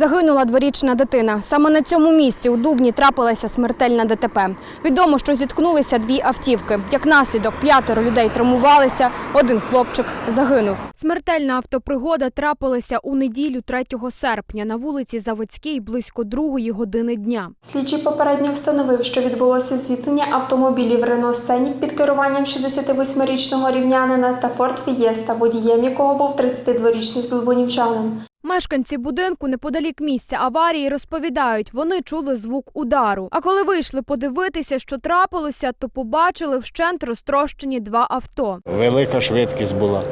Загинула дворічна дитина. Саме на цьому місці у Дубні трапилася смертельна ДТП. Відомо, що зіткнулися дві автівки. Як наслідок, п'ятеро людей травмувалися, один хлопчик загинув. Смертельна автопригода трапилася у неділю 3 серпня на вулиці Заводській близько другої години дня. Слідчий попередньо встановив, що відбулося зіткнення автомобілів Рено Сценік під керуванням 68-річного рівнянина та Форд Фієста, водієм якого був 32-річний здолбунівчанин. Мешканці будинку неподалік місця аварії розповідають, вони чули звук удару. А коли вийшли подивитися, що трапилося, то побачили вщент розтрощені два авто. Велика швидкість була.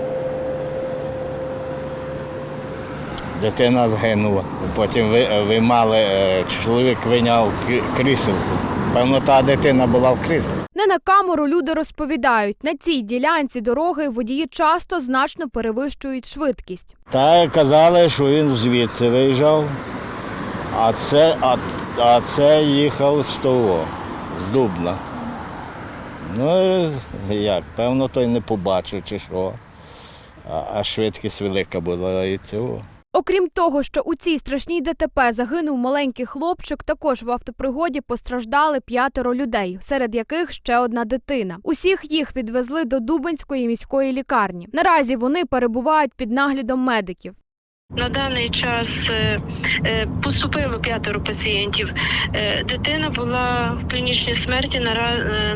Дитина згинула. Потім ви- виймали, е, чоловік виняв кріселку. Певно, та дитина була в кріслі. Не на камеру люди розповідають, на цій ділянці дороги водії часто значно перевищують швидкість. Та казали, що він звідси виїжджав, а це, а, а це їхав з того, з Дубна. Ну, як, певно, той не побачив чи що. А, а швидкість велика була і цього. Окрім того, що у цій страшній ДТП загинув маленький хлопчик, також в автопригоді постраждали п'ятеро людей, серед яких ще одна дитина. Усіх їх відвезли до Дубенської міської лікарні. Наразі вони перебувають під наглядом медиків. На даний час е, е, поступило п'ятеро пацієнтів. Е, Дитина була в клінічній смерті.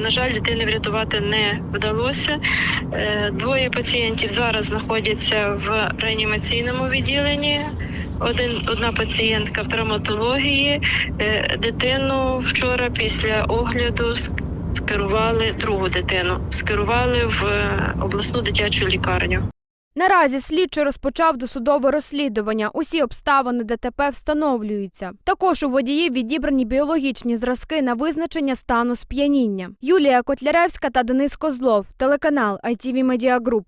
На, жаль, дитини врятувати не вдалося. Двоє пацієнтів зараз знаходяться в реанімаційному відділенні. Один, одна пацієнтка в травматології. Дитину вчора після огляду скерували другу дитину. Скерували в обласну дитячу лікарню. Наразі слідчий розпочав досудове розслідування. Усі обставини ДТП встановлюються. Також у водіїв відібрані біологічні зразки на визначення стану сп'яніння. Юлія Котляревська та Денис Козлов, телеканал ITV Media Group.